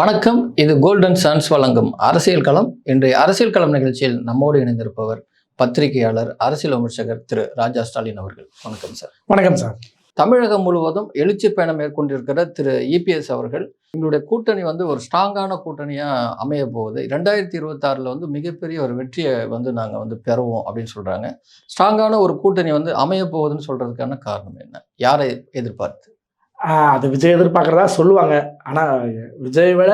வணக்கம். இது golden sons வழங்கும் அரசியல் களம். இன்றைய அரசியல் களம் நிகழ்ச்சியில் நம்மோடு இணைந்திருப்பவர் பத்திரிகையாளர் அரசியல் விமர்சகர் திரு ராஜா ஸ்டாலின் அவர்கள். வணக்கம் சார் வணக்கம் சார் தமிழகம் முழுவதும் எழுச்சி பயணம் மேற்கொண்டிருக்கிற திரு இபிஎஸ் அவர்கள் எங்களுடைய கூட்டணி வந்து ஒரு ஸ்ட்ராங்கான கூட்டணியா அமைய போகுது. ரெண்டாயிரத்தி இருபத்தாறில் வந்து மிகப்பெரிய ஒரு வெற்றியை வந்து நாங்கள் வந்து பெறுவோம் அப்படின்னு சொல்றாங்க. ஸ்ட்ராங்கான ஒரு கூட்டணி வந்து அமைய போகுதுன்னு சொல்றதுக்கான காரணம் என்ன? யாரை எதிர்பார்த்து? அது விஜய் எதிர்பார்க்குறதா சொல்லுவாங்க. ஆனால் விஜய் விட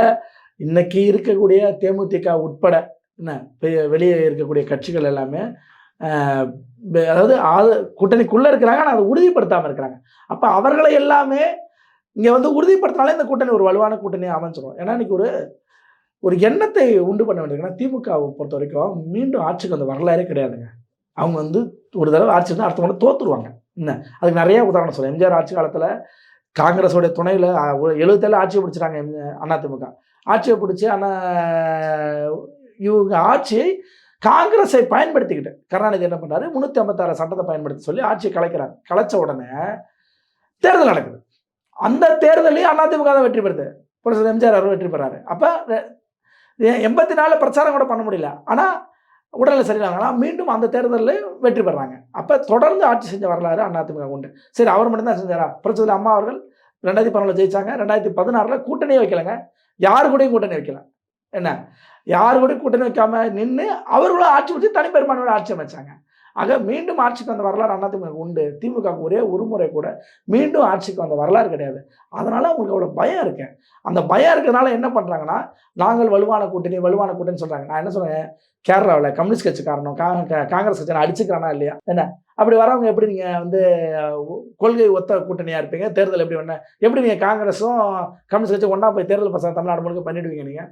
இன்னைக்கு இருக்கக்கூடிய தேமுதிக உட்பட என்ன பெ- வெளியே இருக்கக்கூடிய கட்சிகள் எல்லாமே அதாவது ஆது கூட்டணிக்குள்ளே இருக்கிறாங்க ஆனால் அதை உறுதிப்படுத்தாமல் இருக்கிறாங்க. அப்போ அவர்களை எல்லாமே இங்கே வந்து உறுதிப்படுத்தினாலே இந்த கூட்டணி ஒரு வலுவான கூட்டணியாக அமைஞ்சிடும் ஏன்னா இன்னைக்கு ஒரு ஒரு எண்ணத்தை உண்டு பண்ண வேண்டியதுன்னா திமுகவை பொறுத்த வரைக்கும் மீண்டும் ஆட்சிக்கு அந்த வரலாறே கிடையாதுங்க. அவங்க வந்து ஒரு தடவை ஆட்சி வந்து அடுத்த முறை தோற்றுருவாங்க என்ன? அதுக்கு நிறைய உதாரணம் சொல்லுவேன் எம்ஜிஆர் ஆட்சி காலத்தில் காங்கிரஸோட துணையில் எழுபத்தேழு ஆட்சியை பிடிச்சிட்டாங்க அதிமுக ஆட்சியை பிடிச்சி ஆனால் இவங்க ஆட்சியை காங்கிரஸை பயன்படுத்திக்கிட்டு கருணாநிதி என்ன பண்ணாரு முந்நூற்றி ஐம்பத்தாறு சட்டத்தை பயன்படுத்தி சொல்லி ஆட்சியை கலைக்கிறாங்க கலைச்ச உடனே தேர்தல் நடக்குது. அந்த தேர்தலையும் அதிமுக தான் வெற்றி பெறுது. புரட்சி எம்ஜிஆர் அவர் வெற்றி பெறாரு. அப்போ எண்பத்தி நாலு பிரச்சாரம் கூட பண்ண முடியல. ஆனால் உடல்நிலை சரியில்லாங்கன்னா மீண்டும் அந்த தேர்தலில் வெற்றி பெறாங்க. அப்போ தொடர்ந்து ஆட்சி செஞ்ச வரலாறு அதிமுக உண்டு. சரி அவர் மட்டும்தான் செஞ்சாரா? புரட்சி அம்மா அவர்கள் ரெண்டாயிரத்தி பதினொன்றில் ஜெயிச்சாங்க. ரெண்டாயிரத்தி பதினாறில் கூட்டணியே வைக்கலைங்க. யாரு கூடயும் கூட்டணி வைக்கல. என்ன? யாரு கூடயும் கூட்டணி வைக்காம நின்று அவர்களும் ஆட்சி வச்சு தனிப்பெருமானோட ஆட்சி அமைச்சாங்க. ஆக மீண்டும் ஆட்சிக்கு வந்த வரலாறு அண்ணாதிமுக உண்டு. திமுக ஒரே ஒரு முறை கூட மீண்டும் ஆட்சிக்கு வந்த வரலாறு கிடையாது. அதனால் அவங்களுக்கு அவ்வளோ பயம் இருக்கேன். அந்த பயம் இருக்கிறதுனால என்ன பண்ணுறாங்கன்னா நாங்கள் வலுவான கூட்டணி வலுவான கூட்டணி சொல்கிறாங்க நான் என்ன சொன்னேன் கேரளாவில் கம்யூனிஸ்ட் கட்சி காரணம் கா- காங்கிரஸ் கட்சி அடிச்சுக்கிறானா இல்லையா? என்ன? அப்படி வரவங்க எப்படி நீங்கள் வந்து கொள்கை ஒத்த கூட்டணியாக இருப்பீங்க? தேர்தல் எப்படி பண்ண எப்படி நீங்கள் காங்கிரஸும் கம்யூனிஸ்ட் கட்சி ஒன்றா போய் தேர்தல் பசங்க தமிழ்நாடு முழுக்க பண்ணிடுவீங்க நீங்கள்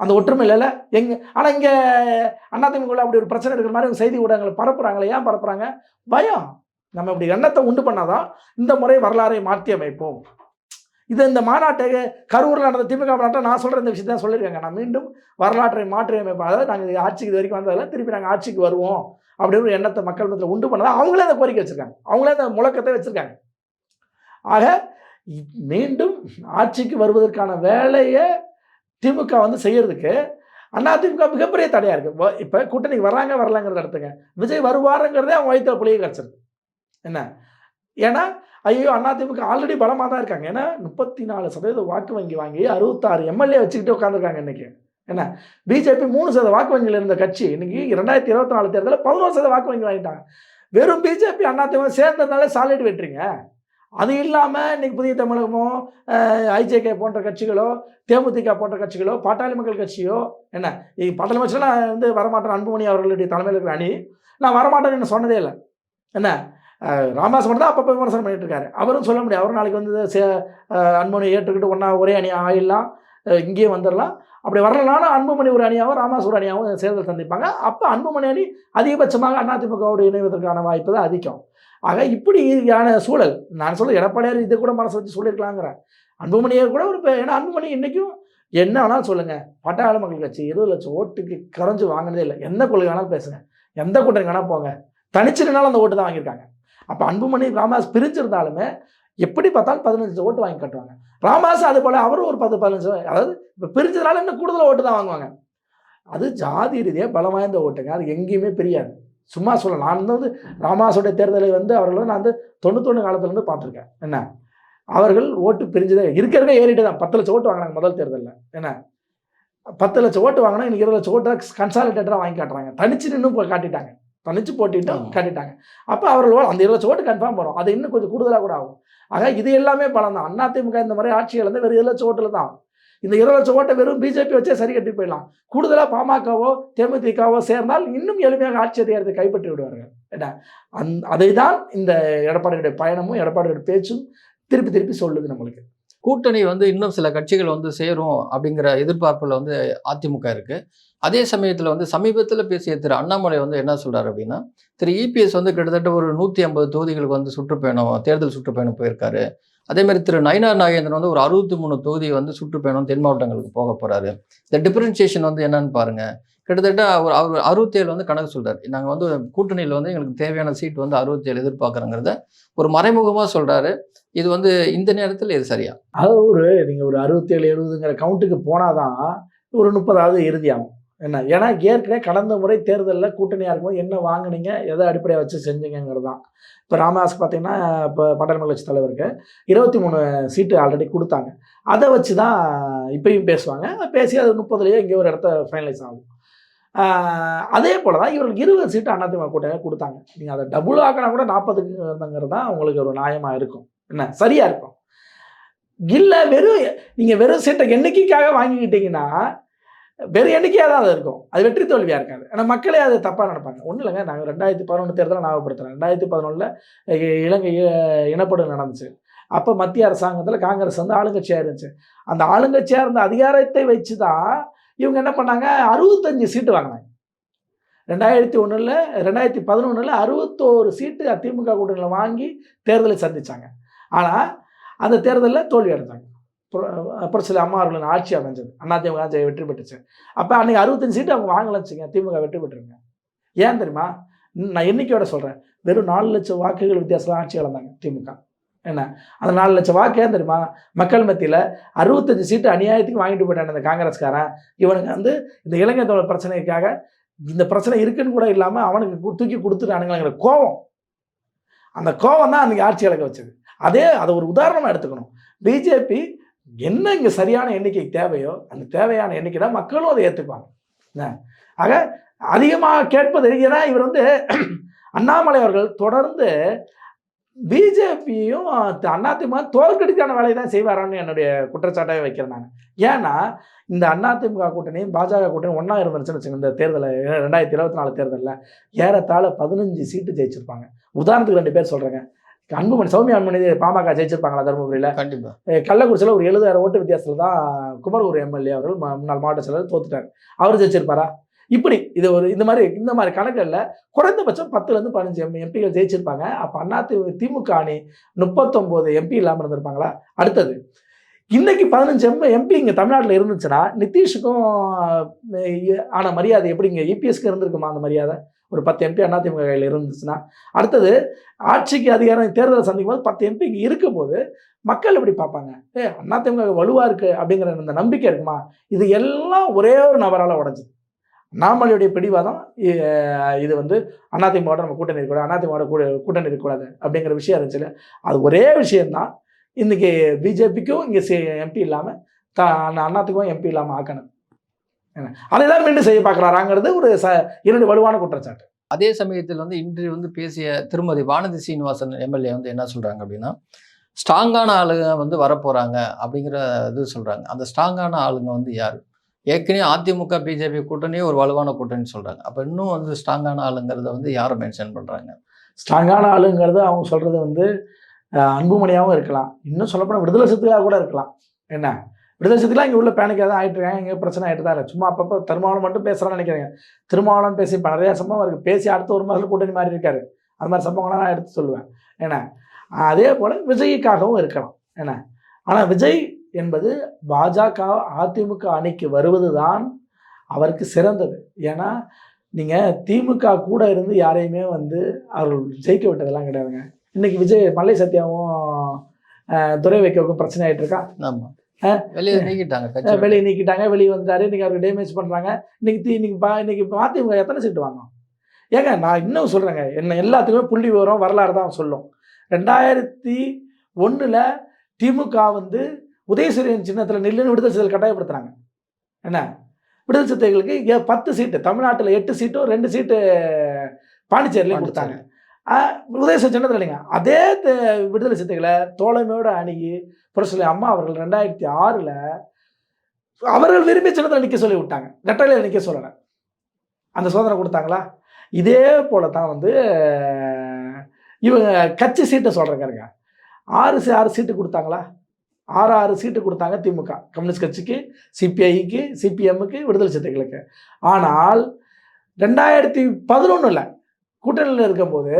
அந்த ஒற்றுமை இல்லைல்ல எங்க ஆனால் இங்கே அதிமுகவில் அப்படி ஒரு பிரச்சனை இருக்கிற மாதிரி செய்தி ஊடகங்களை பரப்புறாங்களே ஏன் பரப்புறாங்க? பயம். நம்ம இப்படி எண்ணத்தை உண்டு பண்ணாதான் இந்த முறை வரலாறை மாற்றி அமைப்போம். இது இந்த மாநாட்டை கரூரில் நடந்த திமுக மாநாட்டை நான் சொல்கிற இந்த விஷயத்தான் சொல்லியிருக்காங்க. நான் மீண்டும் வரலாற்றை மாற்றி அமைப்போம் அதாவது நாங்கள் ஆட்சிக்கு இது வரைக்கும் வந்ததில் திருப்பி நாங்கள் ஆட்சிக்கு வருவோம். அப்படின்னு ஒரு எண்ணத்தை மக்கள் மத்தியில் உண்டு பண்ணதா அவங்களே அந்த கோரிக்கை வச்சுருக்காங்க. அவங்களே அந்த முழக்கத்தை வச்சுருக்காங்க. ஆக மீண்டும் ஆட்சிக்கு வருவதற்கான வேலையை திமுக வந்து செய்யறதுக்கு அதிமுக மிகப்பெரிய தடையாக இருக்குது இப்போ கூட்டணிக்கு வர்றாங்க வரலாங்கிறத எடுத்துங்க. விஜய் வருவாருங்கிறதே அவங்க வயிற்றுல புள்ளிய கிடச்சிருக்கு என்ன? ஏன்னா ஐயோ அதிமுக ஆல்ரெடி பலமாக தான் இருக்காங்க. ஏன்னா முப்பத்தி நாலு சதவீத வாக்கு வங்கி வாங்கி அறுபத்தாறு எம்எல்ஏ வச்சுக்கிட்டு உட்காந்துருக்காங்க இன்றைக்கி என்ன? பிஜேபி மூணு சதவீத வாக்கு வங்கியில் இருந்த கட்சி இன்னைக்கு இரண்டாயிரத்தி இருபத்தி நாலு தேர்தலில் பதினோரு சதவீத வாக்கு வங்கி வாங்கிட்டாங்க. வெறும் பிஜேபி அதிமுக சேர்ந்ததுனால சாலிட் வெட்டுறீங்க அது இல்லாமல் இன்றைக்கி புதிய தமிழகமோ ஐஜேகே போன்ற கட்சிகளோ தேமுதிக போன்ற கட்சிகளோ பாட்டாளி மக்கள் கட்சியோ என்ன இ- பாட்டாளி மக்கள் நான் வந்து வரமாட்டேன். அன்புமணி அவர்களுடைய தலைமையில் இருக்கிற அணி. நான் வரமாட்டேன்னு சொன்னதே இல்லை. என்ன ராமதாஸ் மட்டும் தான் அப்பப்போ விமர்சனம் பண்ணிட்டு இருக்காரு. அவரும் சொல்ல முடியாது. அவரும் நாளைக்கு வந்து சே அன்புமணி ஏற்றுக்கிட்டு ஒன்றா ஒரே அணி ஆயிடலாம் இங்கேயே வந்துடலாம். அப்படி வரலனாலும் அன்புமணி ஒரு அணியாகவும் ராமதாஸ் ஒரு அணியாகவும் தேர்தல் சந்திப்பாங்க. அப்போ அன்புமணி அணி அதிகபட்சமாக அதிமுகவோடு இணைவதற்கான வாய்ப்பு தான் அதிகம். ஆக இப்படியான சூழல் நான் சொல்ல எடப்பாடியார் இதை கூட மனசு வச்சு சொல்லியிருக்கலாங்கிறேன் அன்புமணியை கூட ஒரு ஏன்னா அன்புமணி இன்றைக்கும் என்ன வேணாலும் சொல்லுங்கள் பட்டாள மக்கள் கட்சி இருபது லட்சம் ஓட்டுக்கு கரைஞ்சு வாங்கினதே இல்லை. எந்த கொள்கை வேணாலும் பேசுங்க. எந்த கூட்டணி வேணால் போங்க. தனிச்சிருந்தாலும் அந்த ஓட்டு தான் வாங்கியிருக்காங்க. அப்போ அன்புமணி ராமதாஸ் பிரிஞ்சிருந்தாலுமே எப்படி பார்த்தாலும் பதினஞ்சு ஓட்டு வாங்கி கட்டுவாங்க. ராமதாஸ் அது போல் அவரும் ஒரு பத்து பதினஞ்சு அதாவது இப்போ பிரிஞ்சதுனால இன்னும் கூடுதல் ஓட்டு தான் வாங்குவாங்க. அது ஜாதி ரீதியாக பலம் வாய்ந்த ஓட்டுங்க. அது எங்கேயுமே பிரியாது. சும்மா சொல்ல நான் வந்து ராமதாஸோடைய தேர்தலை வந்து அவர்கள் வந்து நான் வந்து தொண்ணூத்தொன்று காலத்துலேருந்து பார்த்துருக்கேன். என்ன? அவர்கள் ஓட்டு பிரிஞ்சதே இருக்கிறதே ஏறிட்டு தான். பத்து லட்சம் ஓட்டு வாங்கினாங்க முதல் தேர்தலில். என்ன? பத்து லட்சம் ஓட்டு வாங்கினா இன்னைக்கு இருபது லட்சம் ஓட்டு கன்சாலிடேட்டராக வாங்கி காட்டுறாங்க. தனிச்சு நின்று போய் காட்டிட்டாங்க. தனிச்சு போட்டிட்டு. காட்டிட்டாங்க. அப்போ அவர்கள் அந்த இருபது லட்சம் ஓட்டு கன்ஃபார்ம் வரும். அது இன்னும் கொஞ்சம் கூடுதலாக கூட ஆகும். ஆக இது எல்லாமே பலம் தான் அதிமுக இந்த மாதிரி ஆட்சிகள் வந்து வெறும் இருபது லட்சம் ஓட்டில் தான். இந்த இருபது லட்சம் ஓட்டை வெறும் பிஜேபி வச்சே சரி கட்டி போயிடலாம். கூடுதலாக பாமகவோ தேமுதிகவோ சேர்ந்தால் இன்னும் எளிமையாக ஆட்சி அதிகாரத்தை கைப்பற்றி விடுவார்கள். அந் அதை தான் இந்த எடப்பாடியுடைய பயணமும் எடப்பாடியுடைய பேச்சும் திருப்பி திருப்பி சொல்லுது நம்மளுக்கு. கூட்டணி வந்து இன்னும் சில கட்சிகள் வந்து சேரும் அப்படிங்கிற எதிர்பார்ப்பில் வந்து அதிமுக இருக்குது அதே சமயத்தில் வந்து சமீபத்தில் பேசிய திரு அண்ணாமலை வந்து என்ன சொல்கிறார் அப்படின்னா திரு இபிஎஸ் வந்து கிட்டத்தட்ட ஒரு நூற்றி ஐம்பது தொகுதிகளுக்கு வந்து சுற்றுப்பயணம் தேர்தல் சுற்றுப்பயணம் போயிருக்காரு. அதே மாதிரி திரு நயினார் நாகேந்திரன் வந்து ஒரு அறுபத்தி மூணு தொகுதி வந்து சுற்றுப்பயணம் தென் மாவட்டங்களுக்கு போக போகிறாரு இந்த டிஃபரன்சியேஷன் வந்து என்னன்னு பாருங்க. கிட்டத்தட்ட அவர் அவர் அறுபத்தேழு வந்து கணக்கு சொல்கிறார் நாங்கள் வந்து கூட்டணியில் வந்து எங்களுக்கு தேவையான சீட் வந்து அறுபத்தேழு எதிர்பார்க்குறோங்கிறத ஒரு மறைமுகமாக சொல்கிறாரு இது வந்து இந்த நேரத்தில் இது சரியா? அது ஒரு நீங்கள் ஒரு அறுபத்தேழு எழுபதுங்கிற கவுண்ட்டுக்கு போனாதான் ஒரு முப்பதாவது இறுதியாகும் என்ன? ஏன்னா ஏற்கனவே கடந்த முறை தேர்தலில் கூட்டணியாக இருக்கும்போது என்ன வாங்குனீங்க எதை அடிப்படையாக வச்சு செஞ்சீங்கிறது தான். இப்போ ராமதாஸ் பார்த்தீங்கன்னா இப்போ பட்டர் கட்சி தலைவருக்கு இருபத்தி மூணு சீட்டு ஆல்ரெடி கொடுத்தாங்க. அதை வச்சு தான் இப்பயும் பேசுவாங்க. பேசி அது முப்பதுலேயே இங்கே ஒரு இடத்த ஃபைனலைஸ் ஆகும். அதே போல் தான் இவர்களுக்கு இருபது சீட்டு அதிமுக கூட்டணியாக கொடுத்தாங்க. நீங்கள் அதை டபுள் ஆக்கினா கூட நாற்பதுக்கு இருந்தங்கிறது தான் உங்களுக்கு ஒரு நியாயமாக இருக்கும். என்ன? சரியாக இருக்கும். இல்லை வெறும் நீங்கள் வெறும் சீட்டை எண்ணிக்கைக்காக வாங்கிக்கிட்டீங்கன்னா வெறும் எண்ணிக்கையாக தான் அது இருக்கும். அது வெற்றி தோல்வியாக இருக்காது. ஆனால் மக்களே அது தப்பாக நினைப்பாங்க. ஒன்றும் இல்லைங்க. நாங்கள் ரெண்டாயிரத்தி பதினொன்று தேர்தலை ஞாபகப்படுத்துகிறேன் ரெண்டாயிரத்தி பதினொன்றில் இலங்கை இனப்படும் நடந்துச்சு. அப்போ மத்திய அரசாங்கத்தில் காங்கிரஸ் வந்து ஆளுங்கட்சியாக இருந்துச்சு. அந்த ஆளுங்கட்சியாக இருந்த அதிகாரத்தை வச்சு தான் இவங்க என்ன பண்ணாங்க? அறுபத்தஞ்சு சீட்டு வாங்கினாங்க. ரெண்டாயிரத்தி ஒன்றில் ரெண்டாயிரத்தி பதினொன்றில் அறுபத்தோரு சீட்டு அதிமுக கூட்டணியில் வாங்கி தேர்தலை சந்தித்தாங்க ஆனால் அந்த தேர்தலில் தோல்வி அடைஞ்சாங்க. அப்புறம் சில அம்மாவர்களின் ஆட்சி அமைஞ்சது. அதிமுக ஆட்சி வெற்றி பெற்றுச்சு. அப்போ அன்றைக்கி அறுபத்தஞ்சு சீட்டு அவங்க வாங்கலச்சுங்க திமுக வெற்றி பெற்றுருங்க ஏன் தெரியுமா? நான் எண்ணிக்கையோட சொல்கிறேன் வெறும் நாலு லட்சம் வாக்குகள் வித்தியாசம் ஆட்சி இழந்தாங்க திமுக. என்ன? அந்த நாலு லட்சம் வாக்கு ஏன் தெரியுமா? மக்கள் மத்தியில் அறுபத்தஞ்சு சீட்டு அநியாயத்துக்கு வாங்கிட்டு போயிட்டான் இந்த காங்கிரஸ்காரன். இவனுக்கு வந்து இந்த இலங்கை தொழில் பிரச்சனைக்காக இந்த பிரச்சனை இருக்குன்னு கூட இல்லாமல் அவனுக்கு தூக்கி கொடுத்துட்டானுங்கிற கோவம். அந்த கோவம் தான் அன்றைக்கி ஆட்சி இழக்க வச்சது. அதே அதை ஒரு உதாரணமாக எடுத்துக்கணும். பிஜேபி என்ன இங்கே சரியான எண்ணிக்கை தேவையோ அந்த தேவையான எண்ணிக்கைனா மக்களும் அதை ஏற்றுக்குவாங்க ஆக அதிகமாக கேட்பது ஏன்னா இவர் வந்து அண்ணாமலை அவர்கள் தொடர்ந்து பிஜேபியும் அதிமுக தோற்கடிக்கான வேலையை தான் செய்வாரான்னு என்னுடைய குற்றச்சாட்டாக வைக்கிறேன் நான். ஏன்னா இந்த அதிமுக கூட்டணியும் பாஜக கூட்டணி ஒன்றா இருந்துச்சுன்னு வச்சுங்க இந்த தேர்தலில் ரெண்டாயிரத்தி இருபத்தி நாலு தேர்தலில். ஏறத்தாழ பதினஞ்சு சீட்டு ஜெயிச்சிருப்பாங்க. உதாரணத்துக்கு ரெண்டு பேர் சொல்கிறேங்க அன்புமணி சௌமியா அன்புமணி பாமக ஜெயிச்சிருப்பாங்களா தருமபுரியில்? கண்டிப்பா. அஹ் கள்ளக்குறிச்சியில் ஒரு எழுபதாயிரம் ஓட்டு வித்தியாசத்தில் தான் குமரகுரு எம்எல்ஏ அவர்கள் முன்னாள் மாவட்ட செயலர் தோத்துட்டார். அவர் ஜெயிச்சிருப்பாரா? இப்படி இது ஒரு இந்த மாதிரி இந்த மாதிரி கணக்குகளில் குறைந்தபட்சம் பத்துலேருந்து பதினஞ்சு எம் எம்பிகள் ஜெயிச்சிருப்பாங்க. அப்போ அண்ணா திமுக அணி முப்பத்தொம்போது எம்பி இல்லாமல் இருந்திருப்பாங்களா? அடுத்தது இன்னைக்கு பதினஞ்சு எம் எம்பி இங்கே தமிழ்நாட்டில் இருந்துச்சுன்னா நிதிஷுக்கும் ஆன மரியாதை எப்படி இங்கே இபிஎஸ்க்கு இருந்திருக்குமா அந்த மரியாதை? ஒரு பத்து எம்பி அதிமுக கையில் இருந்துச்சுன்னா. அடுத்தது ஆட்சிக்கு அதிகாரம் தேர்தலை சந்திக்கும் போது பத்து எம்பி இங்கே இருக்கும்போது மக்கள் எப்படி பார்ப்பாங்க? ஏ அதிமுக வலுவாக இருக்கு அப்படிங்கிற அந்த நம்பிக்கை இருக்குமா? இது எல்லாம் ஒரே ஒரு நபரால் உடஞ்சிது. அண்ணாமலையுடைய பிடிவாதம் இது வந்து அதிமுக நம்ம கூட்டணி இருக்கக்கூடாது அதிமுக கூட கூட்டணி இருக்கக்கூடாது அப்படிங்கிற விஷயம் இருந்துச்சுல. அது ஒரே விஷயம்தான். இன்னைக்கு பிஜேபிக்கும் இங்கே எம்பி இல்லாமல் த அண்ணாத்துக்கும் எம்பி இல்லாமல் ஆக்கணும். அதை தான் மீண்டும் செய்ய பார்க்குறாராங்கிறது ஒரு ச இரண்டு வலுவான குற்றச்சாட்டு. அதே சமயத்தில் வந்து இன்று வந்து பேசிய திருமதி வானதி சீனிவாசன் எம்எல்ஏ வந்து என்ன சொல்றாங்க அப்படின்னா ஸ்ட்ராங்கான ஆளுங்க வந்து வரப்போறாங்க அப்படிங்கிற இது சொல்றாங்க. அந்த ஸ்ட்ராங்கான ஆளுங்க வந்து யார்? ஏற்கனவே அதிமுக பிஜேபி கூட்டணியே ஒரு வலுவான கூட்டணி சொல்றாங்க. அப்ப இன்னும் வந்து ஸ்ட்ராங்கான ஆளுங்கிறத வந்து யாரை மென்ஷன் பண்றாங்க? ஸ்ட்ராங்கான ஆளுங்கிறது அவங்க சொல்கிறது வந்து அன்புமணியாகவும் இருக்கலாம். இன்னும் சொல்லப்போனால் விடுதலை சிறுத்தைகளாக கூட இருக்கலாம். என்ன? விடுதலை சிறுத்தைகளாக இங்கே உள்ள பேனிக்காக தான் ஆகிட்டு இருக்காங்க. இங்கே பிரச்சனை ஆகிட்டு தான் இல்லை. சும்மா அப்பப்போ திருமாவளம் மட்டும் பேசுகிறான்னு நினைக்கிறேங்க. திருமாவளம் பேசி இப்போ நிறைய சம்பவம் இருக்குது பேசி அடுத்த ஒரு மாதத்தில் கூட்டணி மாறி இருக்காரு. அந்த மாதிரி சம்பவங்கள்லாம் நான் எடுத்து சொல்லுவேன். ஏன்னா அதே போல் விஜய்க்காகவும் இருக்கலாம். என்ன? ஆனால் விஜய் என்பது பாஜக அதிமுக அணிக்கு வருவது தான் அவருக்கு சிறந்தது. ஏன்னா நீங்கள் திமுக கூட இருந்து யாரையுமே வந்து அவர்கள் ஜெயிக்க விட்டதெல்லாம் கிடையாதுங்க. இன்னைக்கு விஜய் மல்லை சத்யாவும் துரை வைக்கவும் பிரச்சனை ஆயிட்டு இருக்கா ஆமா. ஆ. வெளியே நீக்கிட்டாங்க வெளியே நீக்கிட்டாங்க வெளியே வந்துட்டாரு இன்னைக்கு அவருக்கு டேமேஜ் பண்ணுறாங்க இன்னைக்கு தீ இன்னைக்கு பா இன்னைக்கு எத்தனை சீட்டு வாங்கும் ஏங்க நான் இன்னும் சொல்கிறேங்க என்ன எல்லாத்துக்குமே புள்ளி விவரம் வரலாறு தான் சொல்லும். ரெண்டாயிரத்தி ஒன்றில் திமுக வந்து உதயசூரியன் சின்னத்தில் நில்லுன்னு விடுதலை சிறுத்தைகள் கட்டாயப்படுத்துறாங்க. என்ன? விடுதலை சிறுத்தைகளுக்கு பத்து சீட்டு தமிழ்நாட்டில் எட்டு சீட்டும் ரெண்டு சீட்டு பாண்டிச்சேரிலையும் கொடுத்தாங்க. ஆஹ் சின்னதில் இல்லைங்க அதே த- விடுதலை சித்தைகளை தோழமையோடு அணுகி புரட்சி அம்மா அவர்கள் ரெண்டாயிரத்தி ஆறில் அவர்கள் விரும்பி சின்னத்தில் நிற்க சொல்லி விட்டாங்க. ரெட்டையில நிற்க சொல்லலை. அந்த சோதனை கொடுத்தாங்களா? இதே போல தான் வந்து இவங்க கட்சி சீட்டை சொல்கிறேங்க ஆறு ஆறு சீட்டு கொடுத்தாங்களா? ஆறு ஆறு சீட்டு கொடுத்தாங்க திமுக. கம்யூனிஸ்ட் கட்சிக்கு சிபிஐக்கு சிபிஎம்முக்கு விடுதலை சித்தைகளுக்கு ஆனால் ரெண்டாயிரத்தி பதினொன்றில் கூட்டணியில் இருக்கும்போது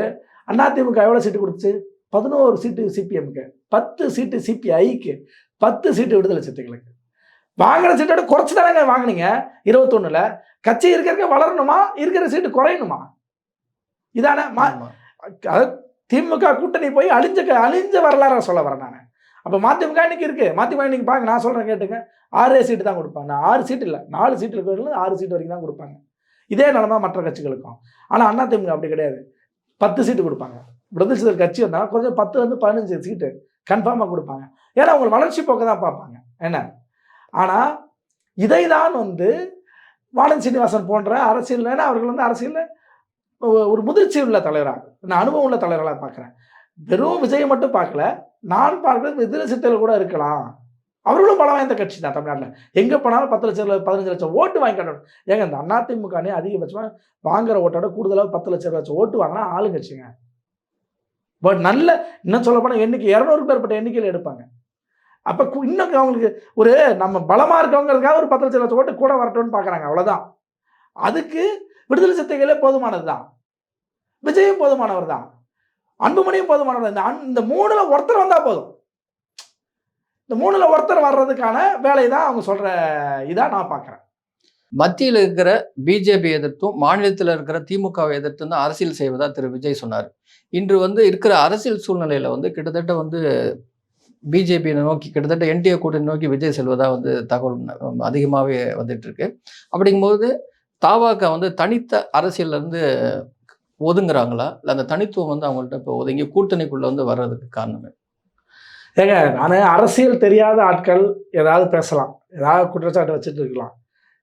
அதிமுக எவ்வளோ சீட்டு கொடுத்துச்சு? பதினோரு சீட்டு சிபிஎம்க்கு பத்து சீட்டு சிபிஐக்கு பத்து சீட்டு விடுதலை சிறுத்தைகளுக்கு. வாங்குற சீட்டோட குறைச்சி தானங்க வாங்குனீங்க? இருபத்தொன்னுல. கட்சி இருக்க இருக்க வளரணுமா? இருக்கிற சீட்டு குறையணுமா? இதானே திமுக கூட்டணி போய் அழிஞ்ச அழிஞ்ச வரலாறு சொல்ல வரேன் நான். அப்போ மதிமுக இன்னைக்கு இருக்கு. மதிமுக இன்னைக்கு பாருங்க நான் சொல்றேன் கேட்டுங்க. ஆறே சீட்டு தான் கொடுப்பாங்க. நான் ஆறு சீட்டு இல்லை. நாலு சீட்டு இருக்கிறவங்களுக்கு ஆறு சீட்டு வரைக்கும் தான் கொடுப்பாங்க. இதே நிலமை மற்ற கட்சிகளுக்கும் ஆனால் அண்ணா திமுக அப்படி கிடையாது. பத்து சீட்டு கொடுப்பாங்க. விடுதலை சிறுத்தைகள் கட்சி வந்தால் கொஞ்சம் பத்துலேருந்து பதினஞ்சு சீட்டு கன்ஃபார்மாக கொடுப்பாங்க. ஏன்னா அவங்க வளர்ச்சி போக்க தான் பார்ப்பாங்க. என்ன? ஆனால் இதை தான் வந்து வானன் சீனிவாசன் போன்ற அரசியல் அவர்கள் வந்து அரசியலில் ஒரு முதிர்ச்சி உள்ள தலைவராக நான் அனுபவம் உள்ள தலைவர்களாக பார்க்குறேன். வெறும் விஜயை மட்டும் பார்க்கல நான் பார்க்குறது விடுதலை சித்தல் கூட இருக்கலாம். அவர்களும் பலம் வாய்ந்த கட்சி தான் தமிழ்நாட்டில். எங்கே போனாலும் பத்து லட்சம் பதினஞ்சு லட்சம் ஓட்டு வாங்கி காட்டணும். ஏங்க இந்த அதிமுகனே அதிகபட்சமாக வாங்குற ஓட்டோட கூடுதலாக பத்து லட்சம் லட்சம் ஓட்டு வாங்கினா ஆளுங்கட்சிங்க. பட் நல்ல இன்னும் சொல்ல போனால் எண்ணிக்கை இரநூறு பேர்பட்ட எண்ணிக்கையில் எடுப்பாங்க. அப்போ இன்னும் அவங்களுக்கு ஒரு நம்ம பலமாக இருக்கவங்களுக்காக ஒரு பத்து லட்சம் லட்சம் ஓட்டு கூட வரட்டும்னு பார்க்குறாங்க அவ்வளோதான் அதுக்கு விடுதலை சித்தைகளே போதுமானது தான். விஜயும் போதுமானவர் தான். அன்புமணியும் போதுமானவர் இந்த அன் இந்த மூணில் ஒருத்தர் வந்தால் போதும். இந்த மூணுல ஒருத்தர் வர்றதுக்கான வேலையை தான் அவங்க சொல்ற இதாக நான் பார்க்குறேன் மத்தியில் இருக்கிற பிஜேபி எதிர்த்தும் மாநிலத்தில் இருக்கிற திமுகவை எதிர்த்தும் தான் அரசியல் செய்வதா திரு விஜய் சொன்னார். இன்று வந்து இருக்கிற அரசியல் சூழ்நிலையில வந்து கிட்டத்தட்ட வந்து பிஜேபியை நோக்கி கிட்டத்தட்ட என்டிஏ கூட்டணி நோக்கி விஜய் செல்வதா வந்து தகவல் அதிகமாகவே வந்துட்டு இருக்கு அப்படிங்கும்போது தாவாக்கா வந்து தனித்த அரசியல்ல இருந்து ஒதுங்குறாங்களா? இல்லை அந்த தனித்துவம் வந்து அவங்கள்ட்ட இப்போ ஒதுங்கி கூட்டணிக்குள்ள வந்து வர்றதுக்கு காரணமே? ஏங்க நான் அரசியல் தெரியாத ஆட்கள் ஏதாவது பேசலாம். ஏதாவது குற்றச்சாட்டு வச்சுட்டு இருக்கலாம்.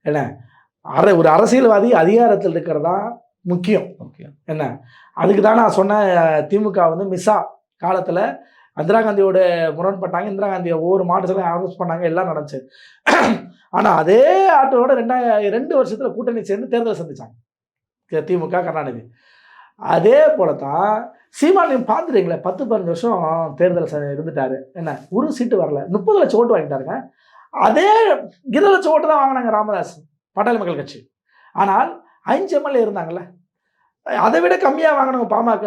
என்ன? அர ஒரு அரசியல்வாதி அதிகாரத்தில் இருக்கிறதா முக்கியம். ஓகே என்ன? அதுக்கு தான் நான் சொன்னேன் திமுக வந்து மிஸ்ஸா காலத்தில் இந்திரா காந்தியோட முரண்பட்டாங்க. இந்திரா காந்தியை ஒவ்வொரு மாவட்டத்திலையும் அரெஸ்ட் பண்ணாங்க எல்லாம் நடந்துச்சு. ஆனால் அதே ஆட்டோட ரெண்டாயிரம் ரெண்டு வருஷத்தில் கூட்டணி சேர்ந்து தேர்தல் சந்திச்சாங்க. க- திமுக கருணாநிதி. அதே போல தான் சீமான் நீங்க பார்த்துட்டீங்களே பத்து பதினஞ்சு வருஷம் தேர்தல் இருந்துட்டாரு. என்ன ஒரு சீட்டு வரல. முப்பது லட்சம் ஓட்டு வாங்கிட்டாருங்க. அதே இருபது லட்சம் ஓட்டு தான் வாங்கினாங்க ராமதாஸ் பாட்டாளி மக்கள் கட்சி. ஆனால் அஞ்சு எம்எல்ஏ இருந்தாங்கல்ல. அதை விட கம்மியாக வாங்கினவங்க பாமக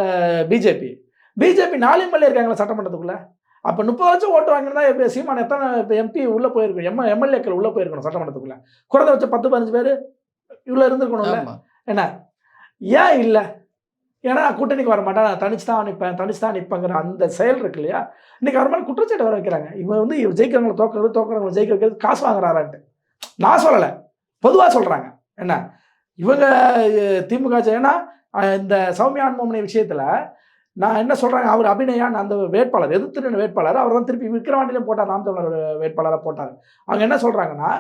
பிஜேபி. பிஜேபி நாலு எம்எல்ஏ இருக்காங்களா சட்டமன்றத்துக்குள்ள. அப்போ முப்பது லட்சம் ஓட்டு வாங்கினா இப்போ சீமான் எத்தனை எம்பி உள்ளே போயிருக்கும் எம் எம்எல்ஏக்கள் உள்ளே போயிருக்கணும் சட்டமன்றத்துக்குள்ள? குறைந்தபட்சம் பத்து பதினஞ்சு பேர் இவ்வளோ இருந்திருக்கணும்ல. ஆமா. என்ன? ஏன் இல்லை? ஏன்னா நான் கூட்டணிக்கு வர மாட்டேன் நான் தனிச்சு தான் நிற்பேன் தனிச்சு தான் நிற்பேங்கிற அந்த செயல் இருக்கு இல்லையா? இன்னைக்கு அவர் மேலே குற்றச்சாட்டு வர வைக்கிறாங்க. இவன் வந்து இவன் ஜெயிக்கிறவங்களை தோக்கிறது தோக்கிறவங்களை ஜெயிக்க வைக்கிறது காசு வாங்குறாரான்ட்டு. நான் சொல்லலை. பொதுவாக சொல்கிறாங்க என்ன? இவங்க திமுக ஏன்னா இந்த சௌமியா அன்புமணி விஷயத்தில் நான் என்ன சொல்கிறாங்க அவர் அபிநயான் அந்த வேட்பாளர் எதிர்த்து வேட்பாளர் அவர் தான் திருப்பி விக்கிரவாண்டிலையும் போட்டார் நாம் தமிழர் வேட்பாளராக போட்டார். அவங்க என்ன சொல்கிறாங்கன்னா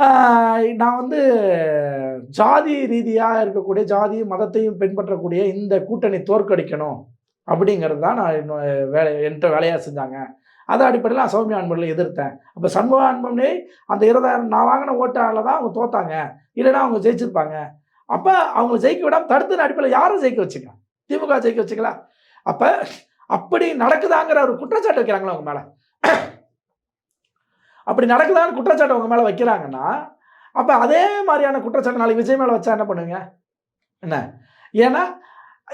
நான் வந்து ஜாதி ரீதியாக இருக்கக்கூடிய ஜாதியும் மதத்தையும் பின்பற்றக்கூடிய இந்த கூட்டணி தோற்கடிக்கணும் அப்படிங்கிறது தான் நான் இன்னும் வேலை என்கிட்ட வேலையாக செஞ்சாங்க. அதை அடிப்படையில் நான் சௌமியா அன்பர்களை எதிர்த்தேன். அப்போ சண்முக அன்பம்னே அந்த இருபதாயிரம் நான் வாங்கின ஓட்டால தான் அவங்க தோத்தாங்க. இல்லைன்னா அவங்க ஜெயிச்சிருப்பாங்க. அப்போ அவங்க ஜெயிக்க விடாமல் தடுத்து அடிப்படையில் யாரும் ஜெயிக்க வச்சுக்கலாம் திமுக ஜெயிக்க வச்சுக்கலாம் அப்போ அப்படி நடக்குதாங்கிற ஒரு குற்றச்சாட்டு வைக்கிறாங்களா அவங்க மேலே? அப்படி நடக்குதான்னு குற்றச்சாட்டு அவங்க மேலே வைக்கிறாங்கன்னா அப்போ அதே மாதிரியான குற்றச்சாட்டு நாளைக்கு விஜய் மேலே வச்சா என்ன பண்ணுங்க என்ன? ஏன்னா